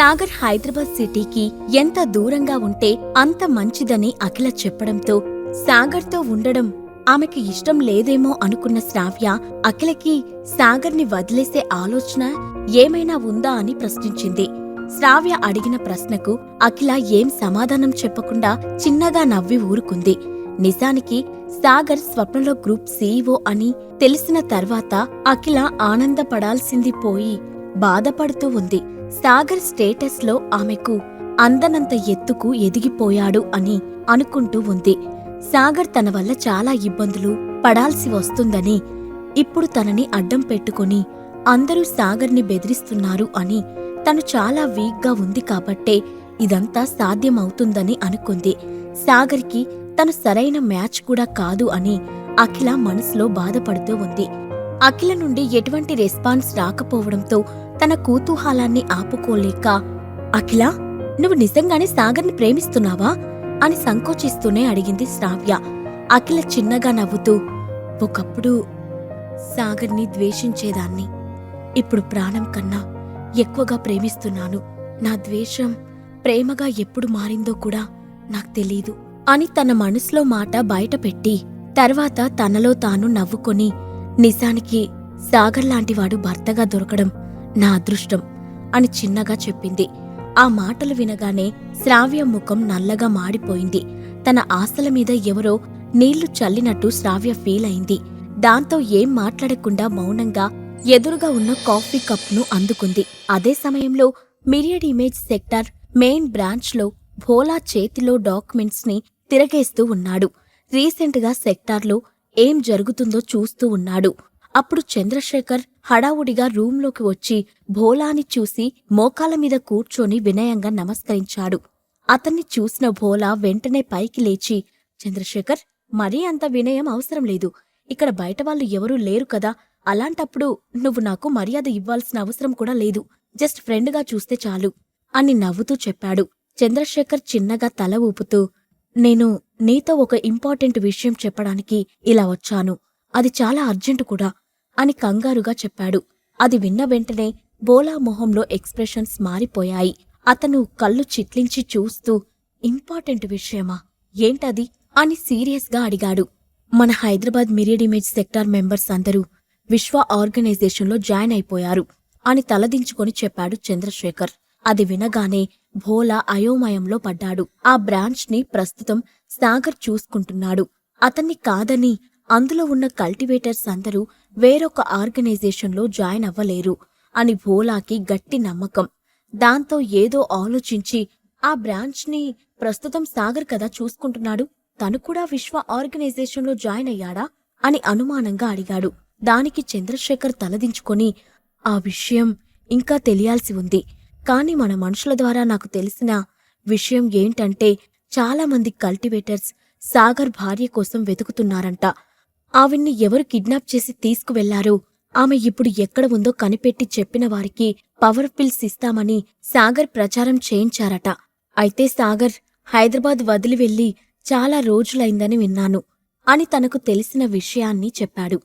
సాగర్ హైదరాబాద్ సిటీకి ఎంత దూరంగా ఉంటే అంత మంచిదని అఖిల చెప్పడంతో సాగర్తో ఉండడం ఆమెకి ఇష్టం లేదేమో అనుకున్న శ్రావ్య అఖిలకి సాగర్ని వదిలేసే ఆలోచన ఏమైనా ఉందా అని ప్రశ్నించింది. శ్రావ్య అడిగిన ప్రశ్నకు అఖిల ఏం సమాధానం చెప్పకుండా చిన్నగా నవ్వి ఊరుకుంది. నిజానికి సాగర్ స్వప్నలో గ్రూప్ సీఈఓ అని తెలిసిన తర్వాత అఖిల ఆనందపడాల్సింది పోయి బాధపడుతూ ఉంది. సాగర్ స్టేటస్లో ఆమెకు అందనంత ఎత్తుకు ఎదిగిపోయాడు అని అనుకుంటూ ఉంది. సాగర్ తన వల్ల చాలా ఇబ్బందులు పడాల్సి వస్తుందని ఇప్పుడు తనని అడ్డం పెట్టుకుని అందరూ సాగర్ని బెదిరిస్తున్నారు అని తను చాలా వీక్గా ఉంది కాబట్టే ఇదంతా సాధ్యమవుతుందని అనుకుంది. సాగర్కి తను సరైన మ్యాచ్ కూడా కాదు అని అఖిల మనసులో బాధపడుతూ ఉంది. అఖిల నుండి ఎటువంటి రెస్పాన్స్ రాకపోవడంతో తన కుతూహలాన్ని ఆపుకోలేక అఖిల నువ్వు నిజంగానే సాగర్ని ప్రేమిస్తున్నావా? అని సంకోచిస్తూనే అడిగింది శ్రావ్య. అఖిల చిన్నగా నవ్వుతూ ఒకప్పుడు సాగర్ని ద్వేషించేదాన్ని. ఇప్పుడు ప్రాణం కన్నా ఎక్కువగా ప్రేమిస్తున్నాను. నా ద్వేషం ప్రేమగా ఎప్పుడు మారిందో కూడా నాకు తెలీదు అని తన మనసులో మాట బయటపెట్టి తర్వాత తనలో తాను నవ్వుకొని నిజానికి సాగర్ లాంటివాడు భర్తగా దొరకడం నా అదృష్టం అని చిన్నగా చెప్పింది. ఆ మాటలు వినగానే శ్రావ్య ముఖం నల్లగా మాడిపోయింది. తన ఆశల మీద ఎవరో నీళ్ళు చల్లినట్టు శ్రావ్య ఫీల్ అయింది. దాంతో ఏం మాట్లాడకుండా మౌనంగా ఎదురుగా ఉన్న కాఫీ కప్ను అందుకుంది. అదే సమయంలో మిరియడ్ ఇమేజ్ సెక్టార్ మెయిన్ బ్రాంచ్లో భోలా చేతిలో డాక్యుమెంట్స్ని తిరగేస్తూ ఉన్నాడు. రీసెంట్గా సెక్టార్లో ఏం జరుగుతుందో చూస్తూ ఉన్నాడు. అప్పుడు చంద్రశేఖర్ హడావుడిగా రూంలోకి వచ్చి భోలాని చూసి మోకాల మీద కూర్చొని వినయంగా నమస్కరించాడు. అతన్ని చూసిన భోలా వెంటనే పైకి లేచి చంద్రశేఖర్ మరీ అంత వినయం అవసరం లేదు. ఇక్కడ బయట వాళ్ళు ఎవరూ లేరు కదా. అలాంటప్పుడు నువ్వు నాకు మర్యాద ఇవ్వాల్సిన అవసరం కూడా లేదు. జస్ట్ ఫ్రెండ్గా చూస్తే చాలు అని నవ్వుతూ చెప్పాడు. చంద్రశేఖర్ చిన్నగా తల ఊపుతూ నేను నీతో ఒక ఇంపార్టెంట్ విషయం చెప్పడానికి ఇలా వచ్చాను. అది చాలా అర్జెంటు కూడా అని కంగారుగా చెప్పాడు. అది విన్న వెంటనే బోలా మొహంలో ఎక్స్ప్రెషన్స్ మారిపోయాయి. అతను కళ్ళు చిట్లించి చూస్తూ ఇంపార్టెంట్ విషయమా? ఏంటది? అని సీరియస్గా అడిగాడు. మన Hyderabad myriad image sector members అందరూ విశ్వ ఆర్గనైజేషన్లో జాయిన్ అయిపోయారు అని తలదించుకొని చెప్పాడు చంద్రశేఖర్. అది వినగానే భోలా అయోమయంలో పడ్డాడు. ఆ బ్రాంచ్ని ప్రస్తుతం సాగర్ చూసుకుంటున్నాడు. అతన్ని కాదని అందులో ఉన్న కల్టివేటర్స్ అందరూ వేరొక ఆర్గనైజేషన్లో జాయిన్ అవ్వలేరు అని భోలాకి గట్టి నమ్మకం. దాంతో ఏదో ఆలోచించి ఆ బ్రాంచ్ని ప్రస్తుతం సాగర్ కదా చూసుకుంటున్నాడు? తను కూడా విశ్వ ఆర్గనైజేషన్లో జాయిన్ అయ్యాడా? అని అనుమానంగా అడిగాడు. దానికి చంద్రశేఖర్ తలదించుకొని ఆ విషయం ఇంకా తెలియాల్సి ఉంది. కాని మన మనుషుల ద్వారా నాకు తెలిసిన విషయం ఏంటంటే చాలామంది కల్టివేటర్స్ సాగర్ భార్య కోసం వెతుకుతున్నారంట. ఆవిడ్ని ఎవరు కిడ్నాప్ చేసి తీసుకువెళ్ళారో? ఆమె ఇప్పుడు ఎక్కడ ఉందో కనిపెట్టి చెప్పిన వారికి పవర్ పిల్స్ ఇస్తామని సాగర్ ప్రచారం చేయించారట. అయితే సాగర్ హైదరాబాద్ వదిలి వెళ్ళి చాలా రోజులైందని విన్నాను అని తనకు తెలిసిన విషయాన్ని చెప్పాడు.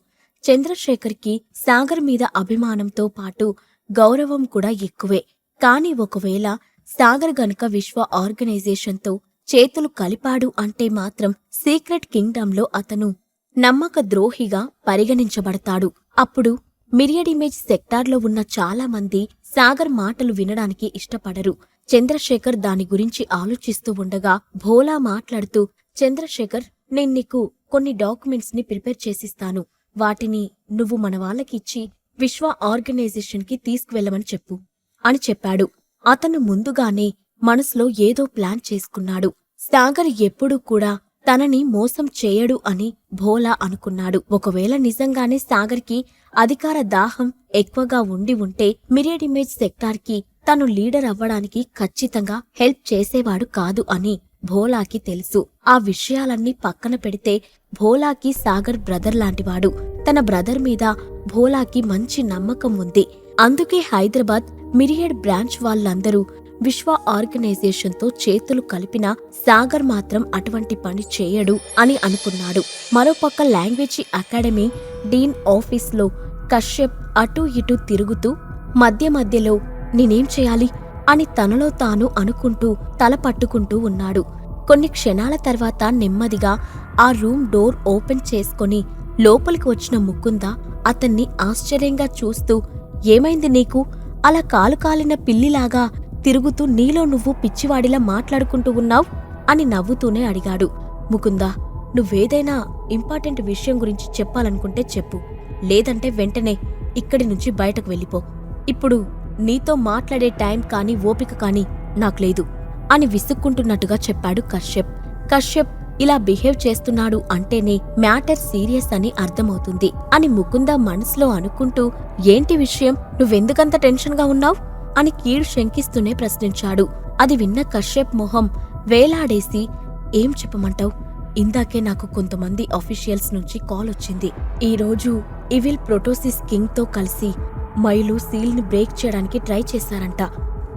చంద్రశేఖర్కి సాగర్ మీద అభిమానంతో పాటు గౌరవం కూడా ఎక్కువే. కాని ఒకవేళ సాగర్ గనుక విశ్వ ఆర్గనైజేషన్తో చేతులు కలిపాడు అంటే మాత్రం సీక్రెట్ కింగ్డమ్లో అతను నమ్మక ద్రోహిగా పరిగణించబడతాడు. అప్పుడు మిరియడిమేజ్ సెక్టార్లో ఉన్న చాలా మంది సాగర్ మాటలు వినడానికి ఇష్టపడరు. చంద్రశేఖర్ దాని గురించి ఆలోచిస్తూ ఉండగా భోలా మాట్లాడుతూ చంద్రశేఖర్ నేను నీకు కొన్ని డాక్యుమెంట్స్ని ప్రిపేర్ చేసిస్తాను. వాటిని నువ్వు మన వాళ్ళకిచ్చి విశ్వ ఆర్గనైజేషన్కి తీసుకువెళ్ళమని చెప్పు అని చెప్పాడు. అతను ముందుగానే మనసులో ఏదో ప్లాన్ చేసుకున్నాడు. సాగర్ ఎప్పుడూ కూడా తనని మోసం చేయడు అని భోలా అనుకున్నాడు. ఒకవేళ నిజంగానే సాగర్కి అధికార దాహం ఎక్కువగా ఉండి ఉంటే మిరియడ్ ఇమేజ్ సెక్టార్కి తను లీడర్ అవ్వడానికి ఖచ్చితంగా హెల్ప్ చేసేవాడు కాదు అని భోలాకి తెలుసు. ఆ విషయాలన్నీ పక్కన పెడితే భోలాకి సాగర్ బ్రదర్ లాంటివాడు. తన బ్రదర్ మీద భోలాకి మంచి నమ్మకం ఉంది. అందుకే హైదరాబాద్ మిరియడ్ బ్రాంచ్ వాళ్ళందరూ విశ్వ ఆర్గనైజేషన్తో చేతులు కలిపిన సాగర్ మాత్రం అటువంటి పని చేయడు అని అనుకున్నాడు. మరోపక్క లాంగ్వేజ్ అకాడమీ డీన్ ఆఫీస్లో కశ్యప్ అటూ ఇటూ తిరుగుతూ మధ్య మధ్యలో నేనేం చేయాలి? అని తనలో తాను అనుకుంటూ తల పట్టుకుంటూ ఉన్నాడు. కొన్ని క్షణాల తర్వాత నెమ్మదిగా ఆ రూమ్ డోర్ ఓపెన్ చేసుకొని లోపలికి వచ్చిన ముకుంద అతన్ని ఆశ్చర్యంగా చూస్తూ ఏమైంది నీకు? అలా కాలు కాలిన పిల్లిలాగా తిరుగుతూ నీలో నువ్వు పిచ్చివాడిలా మాట్లాడుకుంటూ ఉన్నావు అని నవ్వుతూనే అడిగాడు. ముకుందా నువ్వేదైనా ఇంపార్టెంట్ విషయం గురించి చెప్పాలనుకుంటే చెప్పు. లేదంటే వెంటనే ఇక్కడి నుంచి బయటకు వెళ్ళిపో. ఇప్పుడు నీతో మాట్లాడే టైం కానీ ఓపిక కానీ నాకు లేదు అని విసుక్కుంటున్నట్టుగా చెప్పాడు కశ్యప్. కశ్యప్ ఇలా బిహేవ్ చేస్తున్నాడు అంటేనే మ్యాటర్ సీరియస్ అని అర్థమవుతుంది అని ముకుంద మనసులో అనుకుంటూ ఏంటి విషయం? నువ్వెందుకంత టెన్షన్గా ఉన్నావు? అని కీడు శంకిస్తూనే ప్రశ్నించాడు. అది విన్న కశ్యప్ మొహం వేలాడేసి ఏం చెప్పమంటావు? ఇందాకే నాకు కొంతమంది ఆఫీషియల్స్ నుంచి కాల్ వచ్చింది. ఈరోజు ఇవిల్ ప్రొటోసిస్ కింగ్తో కలిసి మైలు సీల్ని బ్రేక్ చేయడానికి ట్రై చేశారంట.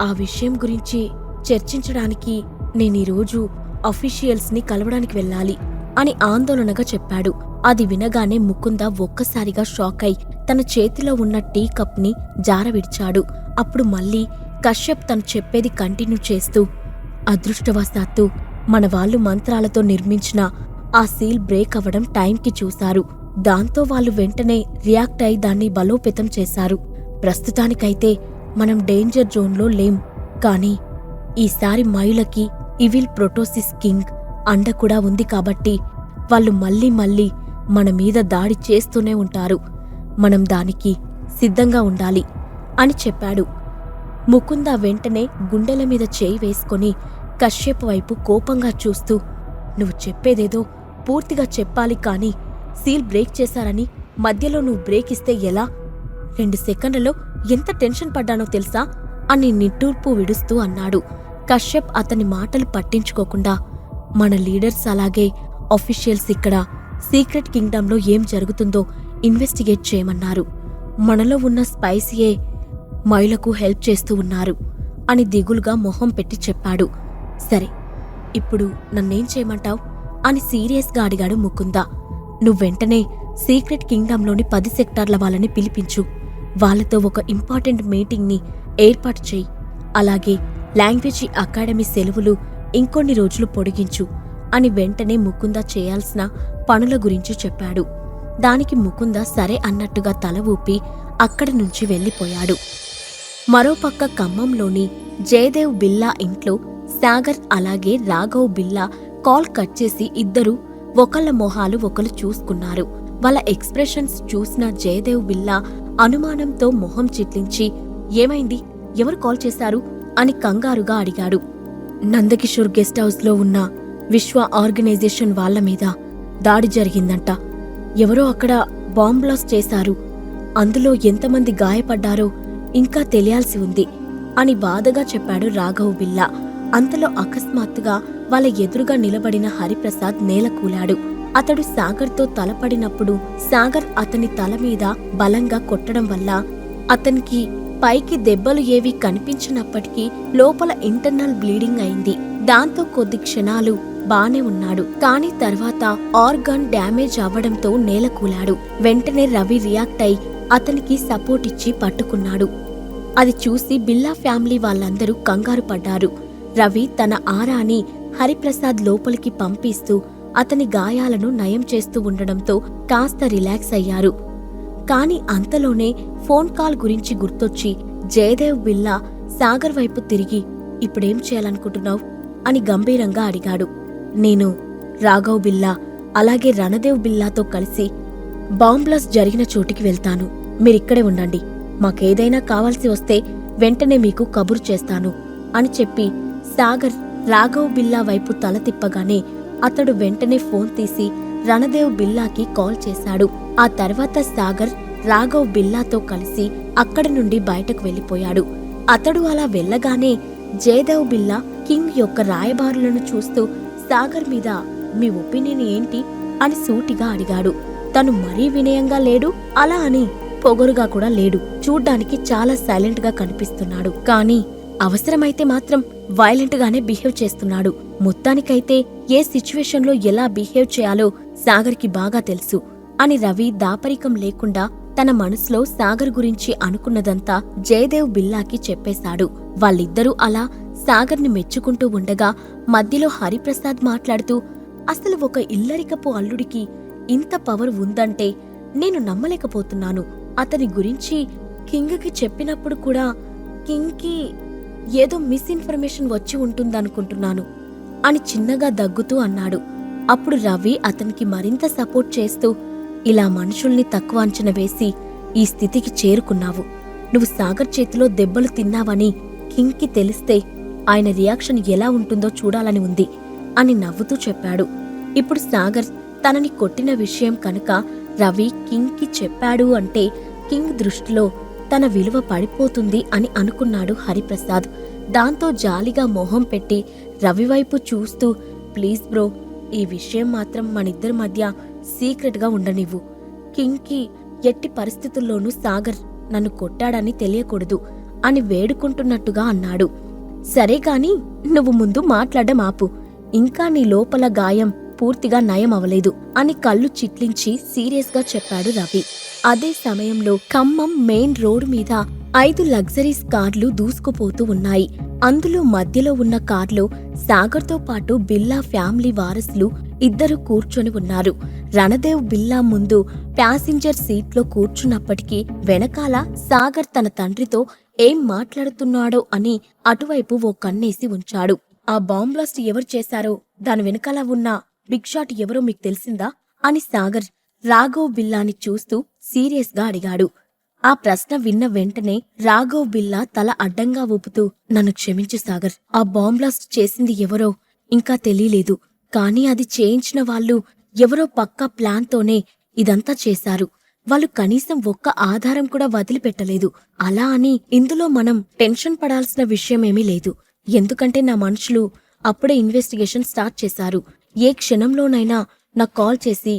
ఆ విషయం గురించి చర్చించడానికి నేను అఫీషియల్స్ని కలవడానికి వెళ్ళాలి అని ఆందోళనగా చెప్పాడు. అది వినగానే ముకుంద ఒక్కసారిగా షాక్ అయి తన చేతిలో ఉన్న టీ కప్ని జారవిడిచాడు. అప్పుడు మళ్ళీ కశ్యప్ తను చెప్పేది కంటిన్యూ చేస్తూ అదృష్టవశాత్తు మన వాళ్ళు మంత్రాలతో నిర్మించిన ఆ సీల్ బ్రేక్ అవ్వడం టైంకి చూశారు. దాంతో వాళ్ళు వెంటనే రియాక్ట్ అయి దాన్ని బలోపేతం చేశారు. ప్రస్తుతానికైతే మనం డేంజర్ జోన్లో లేం. కానీ ఈసారి మయులకి ఇవిల్ ప్రొటోసిస్ కింగ్ అండ కూడా ఉంది కాబట్టి వాళ్ళు మళ్ళీ మళ్ళీ మన మీద దాడి చేస్తూనే ఉంటారు. మనం దానికి సిద్ధంగా ఉండాలి. అని చెప్పాడు. ముకుంద వెంటనే గుండెల మీద చేయి వేసుకొని కశ్యప్ వైపు కోపంగా చూస్తూ నువ్వు చెప్పేదేదో పూర్తిగా చెప్పాలి కానీ సీల్ బ్రేక్ చేశారని మధ్యలో నువ్వు బ్రేక్ ఇస్తే ఎలా? రెండు సెకండ్లలో ఎంత టెన్షన్ పడ్డానో తెలుసా? అని నిట్టూర్పు విడుస్తూ అన్నాడు. కశ్యప్ అతని మాటలు పట్టించుకోకుండా మన లీడర్స్ అలాగే అఫీషియల్స్ ఇక్కడ సీక్రెట్ కింగ్డమ్లో ఏం జరుగుతుందో ఇన్వెస్టిగేట్ చేయమన్నారు. మనలో ఉన్న స్పైసీయే మైలకు హెల్ప్ చేస్తూ ఉన్నారు అని దిగులుగా మొహం పెట్టి చెప్పాడు. సరే ఇప్పుడు నన్నేం చేయమంటావ్? అని సీరియస్గా అడిగాడు ముకుంద. నువ్వెంటనే సీక్రెట్ కింగ్డమ్లోని పది సెక్టార్ల వాళ్ళని పిలిపించు. వాళ్ళతో ఒక ఇంపార్టెంట్ మీటింగ్ని ఏర్పాటు చేయి. అలాగే లాంగ్వేజ్ అకాడమీ సెలవులు ఇంకొన్ని రోజులు పొడిగించు అని వెంటనే ముకుంద చేయాల్సిన పనుల గురించి చెప్పాడు. దానికి ముకుంద సరే అన్నట్టుగా తల ఊపి అక్కడి నుంచి వెళ్ళిపోయాడు. మరోపక్క ఖమ్మంలోని జయదేవ్ బిల్లా ఇంట్లో సాగర్ అలాగే రాఘవ్ బిల్లా కాల్ కట్ చేసి ఇద్దరు ఒకళ్ళ మొహాలు ఒకరు చూసుకున్నారు. వాళ్ళ ఎక్స్ప్రెషన్స్ చూసిన జయదేవ్ బిల్లా అనుమానంతో మొహం చిట్లించి ఏమైంది? ఎవరు కాల్ చేశారు? అని కంగారుగా అడిగాడు. నందకిషోర్ గెస్ట్ హౌస్లో ఉన్న విశ్వ ఆర్గనైజేషన్ వాళ్ళ మీద దాడి జరిగిందంట. ఎవరో అక్కడ బాంబ్ బ్లాస్ట్ చేశారు. అందులో ఎంతమంది గాయపడ్డారో ఇంకా తెలియాల్సి ఉంది అని బాధగా చెప్పాడు రాఘవ్ బిల్లా. అంతలో అకస్మాత్తుగా వాళ్ళ ఎదురుగా నిలబడిన హరిప్రసాద్ నేలకూలాడు అతడు సాగర్తో తలపడినప్పుడు సాగర్ అతని తల మీద బలంగా కొట్టడం వల్ల అతనికి పైకి దెబ్బలు ఏవీ కనిపించినప్పటికీ లోపల ఇంటర్నల్ బ్లీడింగ్ అయింది. దాంతో కొద్ది క్షణాలు బానే ఉన్నాడు. కానీ తర్వాత ఆర్గాన్ డ్యామేజ్ అవ్వడంతో నేలకూలాడు వెంటనే రవి రియాక్ట్ అయి అతనికి సపోర్ట్ ఇచ్చి పట్టుకున్నాడు. అది చూసి బిల్లా ఫ్యామిలీ వాళ్ళందరూ కంగారు పడ్డారు. రవి తన ఆరాని హరిప్రసాద్ లోపలికి పంపిస్తూ అతని గాయాలను నయం చేస్తూ ఉండడంతో కాస్త రిలాక్స్ అయ్యారు. కాని అంతలోనే ఫోన్ కాల్ గురించి గుర్తొచ్చి జయదేవ్ బిల్లా సాగర్ వైపు తిరిగి ఇప్పుడేం చేయాలనుకుంటున్నావు? అని గంభీరంగా అడిగాడు. నేను రాఘవ్ బిల్లా అలాగే రణదేవ్ బిల్లాతో కలిసి బాంబ్లాస్ జరిగిన చోటికి వెళ్తాను. మీరిక్కడే ఉండండి. మాకేదైనా కావాల్సి వస్తే వెంటనే మీకు కబురు చేస్తాను అని చెప్పి సాగర్ రాఘవ్ బిల్లా వైపు తల తిప్పగానే అతడు వెంటనే ఫోన్ తీసి రణదేవ్ బిల్లాకి కాల్ చేశాడు. ఆ తర్వాత సాగర్ రాఘవ్ బిల్లాతో కలిసి అక్కడి నుండి బయటకు వెళ్ళిపోయాడు. అతడు అలా వెళ్ళగానే జయదేవ్ బిల్లా కింగ్ యొక్క రాయబారులను చూస్తూ సాగర్ మీద మీ ఒపీనియన్ ఏంటి అని సూటిగా అడిగాడు. తను మరీ వినయంగా లేడు అలా అని పొగరుగా కూడా లేడు. చూడ్డానికి చాలా సైలెంట్గా కనిపిస్తున్నాడు. కానీ అవసరమైతే మాత్రం వైలెంట్ గానే బిహేవ్ చేస్తున్నాడు. మొత్తానికైతే ఏ సిచ్యువేషన్లో ఎలా బిహేవ్ చేయాలో సాగర్కి బాగా తెలుసు. అని రవి దాపరికం లేకుండా తన మనసులో సాగర్ గురించి అనుకున్నదంతా జయదేవ్ బిల్లాకి చెప్పేశాడు. వాళ్ళిద్దరూ అలా సాగర్ని మెచ్చుకుంటూ ఉండగా మధ్యలో హరిప్రసాద్ మాట్లాడుతూ అసలు ఒక ఇల్లరికపు అల్లుడికి ఇంత పవర్ ఉందంటే నేను నమ్మలేకపోతున్నాను. అతని గురించి కింగ్కి చెప్పినప్పుడు కూడా కింగ్కి ఏదో మిస్ఇన్ఫర్మేషన్ వచ్చి ఉంటుందనుకుంటున్నాను అని చిన్నగా దగ్గుతూ అన్నాడు. అప్పుడు రవి అతనికి మరింత సపోర్ట్ చేస్తూ ఇలా మనుషుల్ని తక్కువ అంచనా వేసి ఈ స్థితికి చేరుకున్నావు. నువ్వు సాగర్ చేతిలో దెబ్బలు తిన్నావని కింగ్కి తెలిస్తే ఆయన రియాక్షన్ ఎలా ఉంటుందో చూడాలని ఉంది అని నవ్వుతూ చెప్పాడు. ఇప్పుడు సాగర్ తనని కొట్టిన విషయం కనుక రవి కింగ్కి చెప్పాడు అంటే కింగ్ దృష్టిలో తన విలువ పడిపోతుంది అని అనుకున్నాడు హరిప్రసాద్. దాంతో జాలిగా మొహం పెట్టి రవివైపు చూస్తూ ప్లీజ్ బ్రో ఈ విషయం మాత్రం మనిద్దరి మధ్య సీక్రెట్గా ఉండనివ్వు. కింగ్కి ఎట్టి పరిస్థితుల్లోనూ సాగర్ నన్ను కొట్టాడని తెలియకూడదు అని వేడుకుంటున్నట్టుగా అన్నాడు. సరే కాని నువ్వు ముందు మాట్లాడడం ఆపు ఇంకా నీ లోపల గాయం పూర్తిగా నయం అవలేదు అని కళ్ళు చిట్లించి సీరియస్గా చెప్పాడు రవి. అదే సమయంలో ఖమ్మం మెయిన్ రోడ్ మీద ఐదు లగ్జరీస్ కార్లు దూసుకుపోతూ ఉన్నాయి. అందులో మధ్యలో ఉన్న కార్లో సాగర్తో పాటు బిల్లా ఫ్యామిలీ వారసులు ఇద్దరు కూర్చొని ఉన్నారు. రణదేవ్ బిల్లా ముందు ప్యాసింజర్ సీట్లో కూర్చున్నప్పటికీ వెనకాల సాగర్ తన తండ్రితో ఏం మాట్లాడుతున్నాడో అని అటువైపు ఓ కన్నేసి ఉంచాడు. ఆ బాంబ్లాస్ట్ ఎవరు చేశారో దాని వెనకాల ఉన్న బిగ్ షాట్ ఎవరో మీకు తెలిసిందా? అని సాగర్ రాఘవ్ బిల్లాని చూస్తూ సీరియస్గా అడిగాడు. ఆ ప్రశ్న విన్న వెంటనే రాఘవ్ బిల్లా తల అడ్డంగా ఊపుతూ నన్ను క్షమించు సాగర్ ఆ బాంబ్లాస్ట్ చేసింది ఎవరో ఇంకా తెలియలేదు. కానీ అది చేయించిన వాళ్ళు ఎవరో పక్కా ప్లాన్తోనే ఇదంతా చేశారు. వాళ్ళు కనీసం ఒక్క ఆధారం కూడా వదిలిపెట్టలేదు. అలా అని ఇందులో మనం టెన్షన్ పడాల్సిన విషయమేమీ లేదు. ఎందుకంటే నా మనుషులు అప్పుడే ఇన్వెస్టిగేషన్ స్టార్ట్ చేశారు. ఏ క్షణంలోనైనా నాకు కాల్ చేసి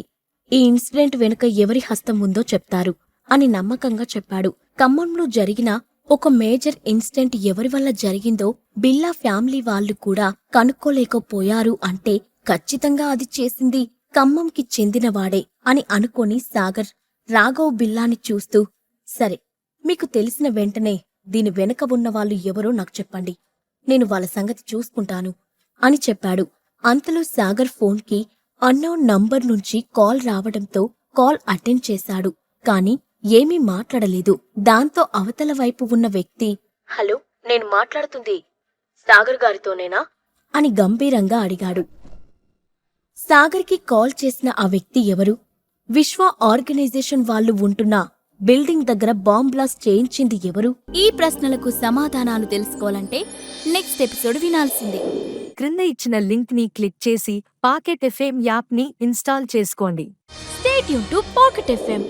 ఈ ఇన్సిడెంట్ వెనుక ఎవరి హస్తం ఉందో చెప్తారు అని నమ్మకంగా చెప్పాడు. ఖమ్మంలో జరిగిన ఒక మేజర్ ఇన్సిడెంట్ ఎవరి వల్ల జరిగిందో బిల్లా ఫ్యామిలీ వాళ్ళు కూడా కనుక్కోలేకపోయారు అంటే ఖచ్చితంగా అది చేసింది ఖమ్మంకి చెందినవాడే అని అనుకొని సాగర్ రాఘవ్ బిల్లాని చూస్తూ సరే మీకు తెలిసిన వెంటనే దీని వెనక ఉన్నవాళ్ళు ఎవరో నాకు చెప్పండి. నేను వాళ్ళ సంగతి చూసుకుంటాను అని చెప్పాడు. అంతలో సాగర్ ఫోన్కి అన్నోన్ నంబర్ నుంచి కాల్ రావడంతో కాల్ అటెండ్ చేశాడు. కాని ఏమీ మాట్లాడలేదు. దాంతో అవతల వైపు ఉన్న వ్యక్తి హలో నేను మాట్లాడుతుంది. సాగర్ గారితోనేనా? అని గంభీరంగా అడిగాడు. సాగర్కి కాల్ చేసిన ఆ వ్యక్తి ఎవరు? విశ్వ ఆర్గనైజేషన్ వాళ్ళు ఉంటున్న బిల్డింగ్ దగ్గర బాంబ్ బ్లాస్ట్ చేయించింది ఎవరు? ఈ ప్రశ్నలకు సమాధానాలు తెలుసుకోవాలంటే నెక్స్ట్ ఎపిసోడ్ వినాల్సిందే. క్రింద ఇచ్చిన లింక్ని క్లిక్ చేసి పాకెట్ ఎఫ్ఎం యాప్ని ఇన్స్టాల్ చేసుకోండి. స్టేట్ యూన్ టు పాకెట్ ఎఫ్ఎం